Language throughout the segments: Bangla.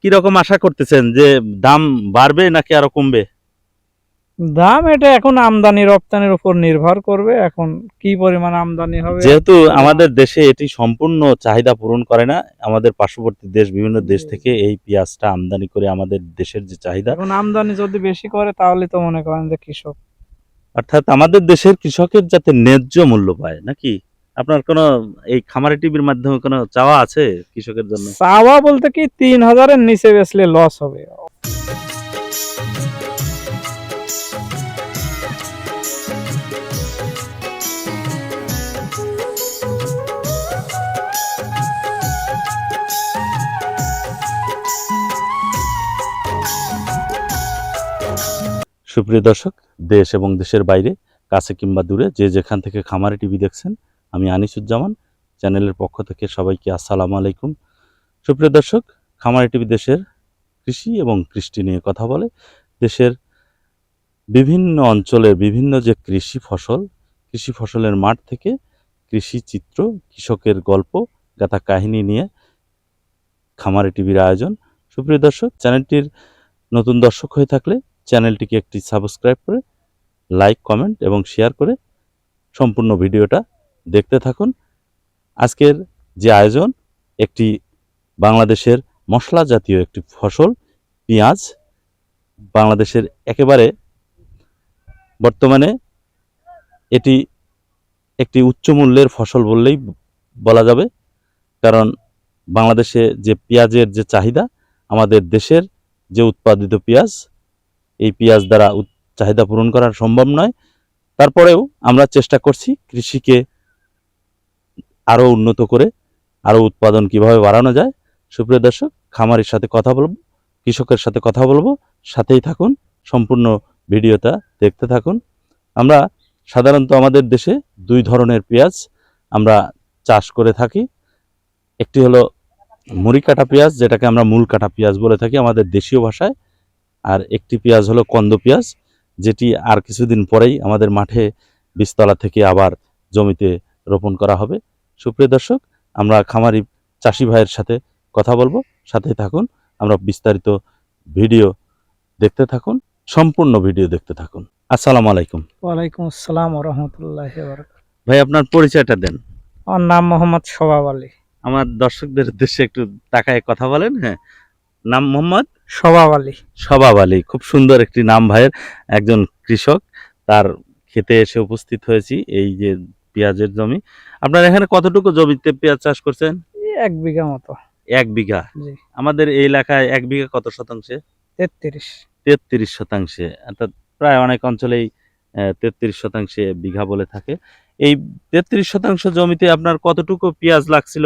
কি রকম আশা করতেছেন যে দাম বাড়বে নাকি আরও কমবে? দাম এটা এখন আমদানি রপ্তানির উপর নির্ভর করবে। এখন কি পরিমাণ আমদানি হবে? যেহেতু আমাদের দেশে এটি সম্পূর্ণ চাহিদা পূরণ করে না আমাদের পার্শ্ববর্তী দেশ বিভিন্ন দেশ থেকে এই পেঁয়াজটা আমদানি করে আমাদের দেশের যে চাহিদা এখন আমদানি যদি বেশি করে তাহলে তো মনে করেন যে কৃষক। অর্থাৎ আমাদের দেশের কৃষকের যাতে ন্যায্য মূল্য পায় নাকি? আপনার কোনো এই খামারি টিভির মাধ্যমে কোনো চাওয়া আছে কৃষকের জন্য? চাওয়া বলতে কি তিন হাজারের নিচে বেচলে লস হবে। সুপ্রিয় দর্শক দেশ এবং দেশের বাইরে কাছে কিংবা দূরে যে যেখান থেকে খামারি টিভি দেখছেন আমি আনিসুজ্জামান, চ্যানেলের পক্ষ থেকে সবাইকে আসসালামু আলাইকুম। সুপ্রিয় দর্শক, খামারি টিভি দেশের কৃষি এবং কৃষ্টি নিয়ে কথা বলে দেশের বিভিন্ন অঞ্চলের বিভিন্ন যে কৃষি ফসল, কৃষি ফসলের মাঠ থেকে কৃষি চিত্র, কৃষকের গল্প, গাথা কাহিনী নিয়ে খামারি টিভির আয়োজন। সুপ্রিয় দর্শক, চ্যানেলটির নতুন দর্শক হয়ে থাকলে চ্যানেলটিকে একটি সাবস্ক্রাইব করে, লাইক, কমেন্ট এবং শেয়ার করে সম্পূর্ণ ভিডিওটা দেখতে থাকুন। আজকের যে আয়োজন, একটি বাংলাদেশের মশলা জাতীয় একটি ফসল, পেঁয়াজ, বাংলাদেশের একেবারে বর্তমানে এটি একটি উচ্চ মূল্যের ফসল বললেই বলা যাবে। কারণ বাংলাদেশে যে পেঁয়াজের যে চাহিদা, আমাদের দেশের যে উৎপাদিত পেঁয়াজ, এই পেঁয়াজ দ্বারা চাহিদা পূরণ করা সম্ভব নয়। তারপরেও আমরা চেষ্টা করছি কৃষিকে আরও উন্নত করে আরও উৎপাদন কীভাবে বাড়ানো যায়, সুপ্রিয় দর্শক, খামারের সাথে কথা বলব, কৃষকের সাথে কথা বলব, সাথেই থাকুন, সম্পূর্ণ ভিডিওটা দেখতে থাকুন। আমরা সাধারণত আমাদের দেশে দুই ধরনের পেঁয়াজ আমরা চাষ করে থাকি। একটি হলো মুড়ি কাটা পেঁয়াজ, যেটাকে আমরা মূল কাটা পেঁয়াজ বলে থাকি আমাদের দেশীয় ভাষায়, আর একটি পেঁয়াজ হলো কন্দ পেঁয়াজ, যেটি আর কিছুদিন পরেই আমাদের মাঠে বীজতলা থেকে আবার জমিতে রোপণ করা হবে। সুপ্রিয় দর্শক আমরা খামারি চাষি ভাইয়ের সাথে কথা বলব। সাথে থাকুন আমরা বিস্তারিত ভিডিও দেখতে থাকুন সম্পূর্ণ ভিডিও দেখতে থাকুন। আসসালামু আলাইকুম। ওয়ালাইকুম আসসালাম রহমতুল্লাহ ভাই আপনার পরিচয়টা দেন। আমার নাম মোহাম্মদ শোভাব আলী। আমার দর্শকদের উদ্দেশ্যে একটু তাকায় কথা বলেন হ্যাঁ। নাম মোহাম্মদ? শোভাব আলী। শবাব আলী খুব সুন্দর একটি নাম ভাইয়ের একজন কৃষক। তার খেতে এসে উপস্থিত হয়েছি। এই যে পেঁয়াজের জমি। আপনার এখানে কতটুকু জমিতে পেঁয়াজ চাষ করছেন? এক বিঘা মতো। এক বিঘা? আমাদের এই এলাকায় এক বিঘা কত শতাংশে? তেত্রিশ। তেত্রিশ শতাংশে। অর্থাৎ প্রায় অনেক অঞ্চলেই তেত্রিশ শতাংশে বিঘা বলে থাকে। এই তেত্রিশ শতাংশ জমিতে আপনার কতটুকু পেঁয়াজ লাগছিল?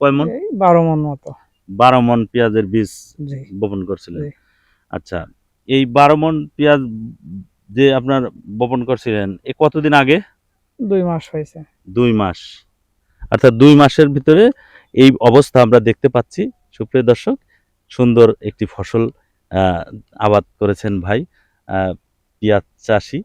কয় মন? এই বারো মন মতো। বারো মন পেঁয়াজের বীজ বপন করছিলেন। আচ্ছা এই বারো মন পেঁয়াজ যে আপনার বপন করছিলেন এ কতদিন আগে? দুই মাস হয়েছে। দুই মাস। অর্থাৎ দুই মাসের ভিতরে এই অবস্থা আমরা দেখতে পাচ্ছি। সুপ্রিয় দর্শক সুন্দর একটি ফসল আবাদ করেছেন ভাই পেঁয়াজ চাষি।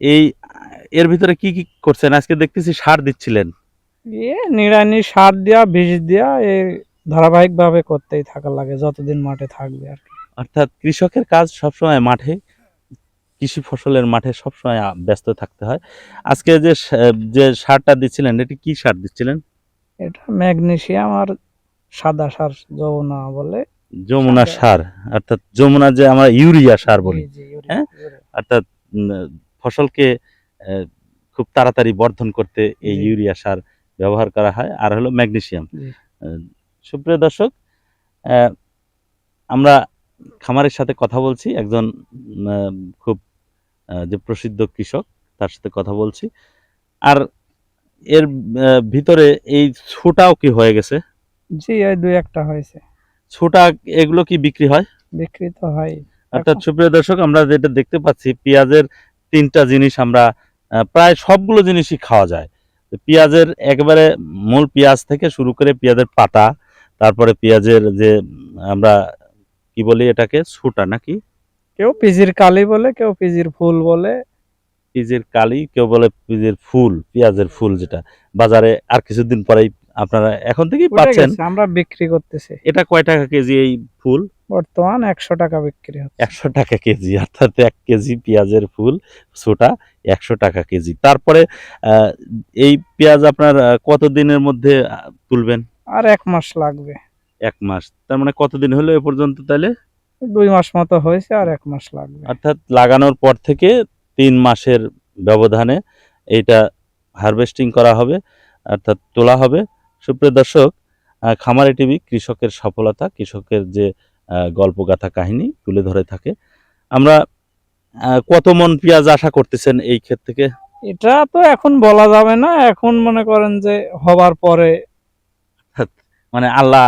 এই এর ভিতরে কি কি করছেন? আজকে দেখতেছি সার দিচ্ছিলেন। এ নিড়ানি সার দেওয়া বীজ দেওয়া এ ধারাবাহিকভাবে করতেই থাকা লাগে যতদিন মাঠে থাকবে আর কি। অর্থাৎ কৃষকের কাজ সবসময় মাঠে কৃষি ফসলের মাঠে সবসময় ব্যস্ত থাকতে হয়। আজকে যে যে সারটা দিচ্ছিলেন এটি কি সার দিচ্ছিলেন? এটা ম্যাগনেশিয়াম আর সাদা সার যৌনা বলে। যমুনা সার অর্থাৎ যমুনা যে আমরা ইউরিয়া সার বলি। হ্যাঁ? অর্থাৎ ফসলকে খুব তাড়াতাড়ি বর্ধন করতে এই ইউরিয়া সার ব্যবহার করা হয় আর হলো ম্যাগনেশিয়াম। সুপ্রিয় দর্শক আহ, আমরা খামারের সাথে কথা বলছি। একজন খুব যে প্রসিদ্ধ কৃষক তার সাথে কথা বলছি। আর এর ভিতরে এই ছোটাও কি হয়ে গেছে? জি এই দুই একটা হয়েছে। ছোটা এগুলো কি বিক্রি হয়? বিক্রি তো হয়। অর্থাৎ সুপ্রিয় দর্শক আমরা যেটা দেখতে পাচ্ছি পেঁয়াজের তিনটা জিনিস আমরা প্রায় সবগুলো জিনিসই খাওয়া যায়। পেঁয়াজের একেবারে মূল পেঁয়াজ থেকে শুরু করে পেঁয়াজের পাতা তারপরে পেঁয়াজের যে আমরা কি বলি এটাকে ছুটা নাকি? কেউ পিজির কালি বলে কেউ পিজির ফুল বলে। পেঁয়াজের কালি কেউ বলে পেঁয়াজের ফুল পেঁয়াজের ফুল যেটা। বাজারে আর কিছুদিন পরেই আপনারা এখন থেকেই পাচ্ছেন। আমরা বিক্রি করতেছি। এটা কয় টাকা কেজি এই ফুল? বর্তমান একশো টাকা বিক্রি হচ্ছে। একশো টাকা কেজি অর্থাৎ এক কেজি পেঁয়াজের ফুল ছোটা একশো টাকা কেজি। তারপরে এই পেঁয়াজ আপনার আহ, কত দিনের মধ্যে তুলবেন? আর এক মাস লাগবে। এক মাস। তার মানে কতদিন হলো এ পর্যন্ত তাহলে? দুই মাস মতো হয়েছে আর এক মাস লাগবে। অর্থাৎ লাগানোর পর থেকে তিন মাসের ব্যবধানে এইটা হারভেস্টিং করা হবে অর্থাৎ তোলা হবে। সুপ্রিয় দর্শক খামারে টিভি কৃষকের সফলতা কৃষকের যে গল্পগাথা কাহিনী তুলে ধরে থাকে। আমরা কত মন পেঁয়াজ আশা করতেছেন এই ক্ষেত থেকে? এটা তো এখন বলা যাবে না। এখন মনে করেন যে হবার পরে মানে আল্লাহ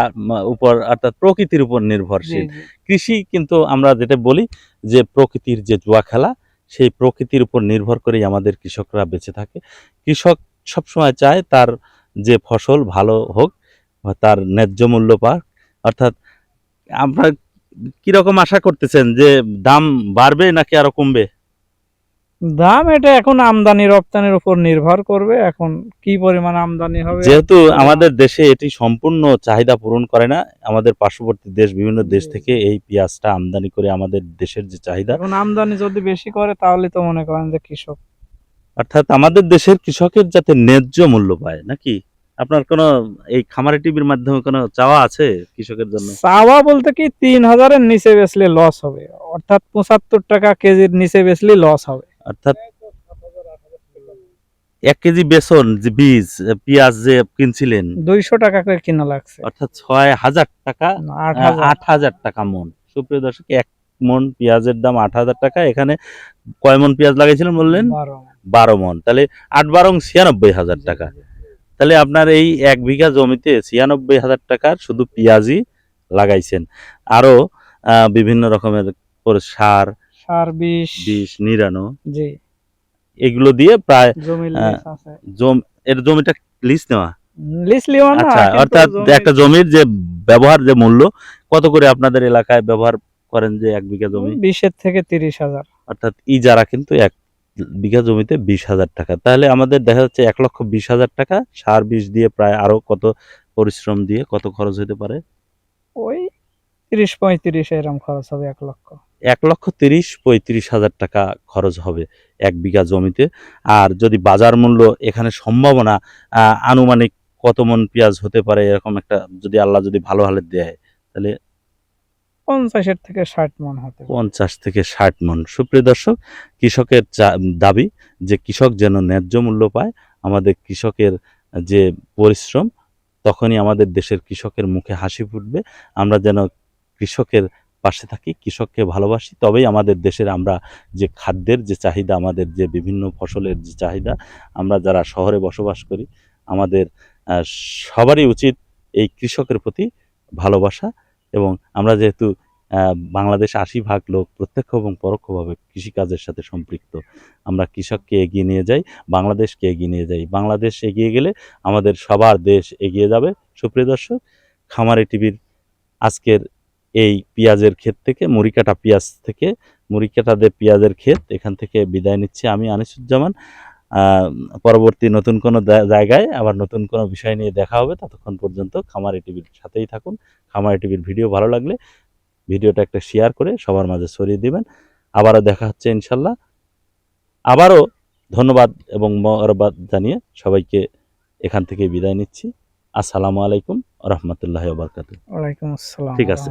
উপর অর্থাৎ প্রকৃতির উপর নির্ভরশীল। কৃষি কিন্তু আমরা যেটা বলি যে প্রকৃতির যে জুয়া খেলা সেই প্রকৃতির উপর নির্ভর করেই আমাদের কৃষকরা বেঁচে থাকে। কৃষক সবসময় চায় তার যে ফসল ভালো হোক বা তার ন্যায্য মূল্য পাক। অর্থাৎ আপনারা কীরকম আশা করতেছেন যে দাম বাড়বে নাকি আরও কমবে? দাম এটা এখন আমদানি রপ্তানির উপর নির্ভর করবে। এখন কি পরিমাণ আমদানি হবে? যেহেতু আমাদের দেশে এটি সম্পূর্ণ চাহিদা পূরণ করে না আমাদের পার্শ্ববর্তী দেশ বিভিন্ন দেশ থেকে এই পেঁয়াজটা আমদানি করে আমাদের দেশের যে চাহিদা। এখন আমদানি যদি বেশি করে তাহলে তো মনে করেন যে কৃষক। অর্থাৎ আমাদের দেশের কৃষকের যাতে ন্যায্য মূল্য পায় নাকি? আপনার কোনো এই খামারি টিভির মাধ্যমে কোনো চাওয়া আছে কৃষকের জন্য? চাওয়া বলতে কি তিন হাজারের নিচে বেচলে লস হবে। অর্থাৎ পঁচাত্তর টাকা কেজির নিচে বেচলে লস হবে। অর্থাৎ এক কেজি বেসন যে বীজ পেঁয়াজ যে কিনছিলেন দুইশো টাকা করে কিনা লাগছে। অর্থাৎ ছয় হাজার টাকা আট হাজার। টাকা মন। সুপ্রিয় দর্শক এক মন পেঁয়াজের দাম আট হাজার টাকা। এখানে কয় মন পেঁয়াজ লাগাইছিলেন বললেন? বারো। মন। তাহলে আট বারং ছিয়ানব্বই হাজার টাকা। তাহলে আপনার এই এক বিঘা জমিতে ছিয়ানব্বই হাজার টাকার শুধু পেঁয়াজই লাগাইছেন। আরও আহ, বিভিন্ন রকমের সার সার বিশ। বিষ নিরানো জি। এগুলো দিয়ে প্রায় এর জমিটা নেওয়া? না আচ্ছা অর্থাৎ একটা জমির যে ব্যবহার যে মূল্য কত করে আপনাদের এলাকায় ব্যবহার করেন যে এক বিঘা জমি? বিশের থেকে তিরিশ হাজার। অর্থাৎ ইজারা কিন্তু এক বিঘা জমিতে বিশ হাজার টাকা। তাহলে আমাদের দেখা যাচ্ছে এক লক্ষ বিশ হাজার টাকা সার বিষ দিয়ে প্রায় আরও কত পরিশ্রম দিয়ে কত খরচ হতে পারে? ওই তিরিশ পঁয়ত্রিশ এরকম খরচ হবে এক লক্ষ। এক লক্ষ তিরিশ পঁয়ত্রিশ হাজার টাকা খরচ হবে এক বিঘা জমিতে। আর যদি বাজার মূল্য এখানে সম্ভাবনা আনুমানিক কত মন পেঁয়াজ হতে পারে এরকম একটা যদি আল্লাহ যদি ভালো হালে দেয় তাহলে পঞ্চাশের থেকে ষাট মন হতে পঞ্চাশ থেকে ষাট মন। সুপ্রিয় দর্শক কৃষকের দাবি যে কৃষক যেন ন্যায্য মূল্য পায় আমাদের কৃষকের যে পরিশ্রম তখনই আমাদের দেশের কৃষকের মুখে হাসি ফুটবে। আমরা যেন কৃষকের পাশে থাকি, কৃষককে ভালোবাসি। তবেই আমাদের দেশের আমরা যে খাদ্যের যে চাহিদা, আমাদের যে বিভিন্ন ফসলের যে চাহিদা, আমরা যারা শহরে বসবাস করি, আমাদের সবারই উচিত এই কৃষকের প্রতি ভালোবাসা এবং আমরা যেহেতু বাংলাদেশ আশি ভাগ লোক প্রত্যক্ষ এবং পরোক্ষভাবে কৃষিকাজের সাথে সম্পৃক্ত, আমরা কৃষককে এগিয়ে নিয়ে যাই, বাংলাদেশকে এগিয়ে নিয়ে যাই। বাংলাদেশ এগিয়ে গেলে আমাদের সবার দেশ এগিয়ে যাবে। সুপ্রিয় দর্শক, খামারে টিভির আজকের এই পেঁয়াজের ক্ষেত থেকে মুড়িকাটা পেঁয়াজ থেকে মুড়িকাটাদের পেঁয়াজের ক্ষেত এখান থেকে বিদায় নিচ্ছি আমি আনিসুজ্জামান। পরবর্তী নতুন কোনো জায়গায় আবার নতুন কোনো বিষয় নিয়ে দেখা হবে ততক্ষণ পর্যন্ত খামারে টিভির সাথেই থাকুন। খামারে টিভির ভিডিও ভালো লাগলে ভিডিওটা একটা শেয়ার করে সবার মাঝে ছড়িয়ে দিবেন। আবারও দেখা হচ্ছে ইনশাল্লাহ। আবারও ধন্যবাদ এবং মরবাদ জানিয়ে সবাইকে এখান থেকে বিদায় নিচ্ছি। আসসালামু আলাইকুম রহমতুল্লাহ বারকাতু ওয়ালাইকুম আসসালাম ঠিক আছে।